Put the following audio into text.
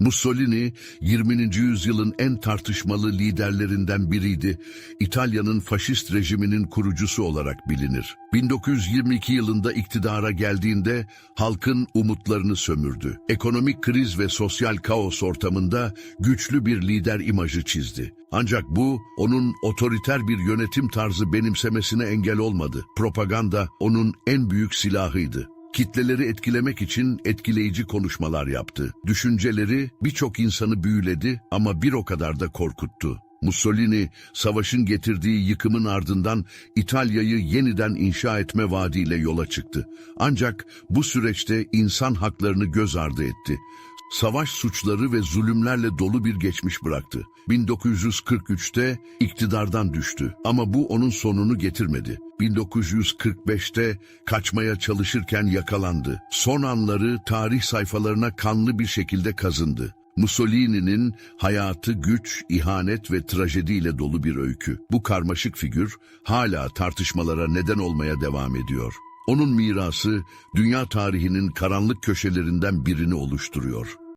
Mussolini, 20. yüzyılın en tartışmalı liderlerinden biriydi. İtalya'nın faşist rejiminin kurucusu olarak bilinir. 1922 yılında iktidara geldiğinde halkın umutlarını sömürdü. Ekonomik kriz ve sosyal kaos ortamında güçlü bir lider imajı çizdi. Ancak bu, onun otoriter bir yönetim tarzı benimsemesine engel olmadı. Propaganda onun en büyük silahıydı. Kitleleri etkilemek için etkileyici konuşmalar yaptı. Düşünceleri birçok insanı büyüledi ama bir o kadar da korkuttu. Mussolini, savaşın getirdiği yıkımın ardından İtalya'yı yeniden inşa etme vaadiyle yola çıktı. Ancak bu süreçte insan haklarını göz ardı etti. Savaş suçları ve zulümlerle dolu bir geçmiş bıraktı. 1943'te iktidardan düştü ama bu onun sonunu getirmedi. 1945'te kaçmaya çalışırken yakalandı. Son anları tarih sayfalarına kanlı bir şekilde kazındı. Mussolini'nin hayatı güç, ihanet ve trajediyle dolu bir öykü. Bu karmaşık figür hala tartışmalara neden olmaya devam ediyor. Onun mirası dünya tarihinin karanlık köşelerinden birini oluşturuyor.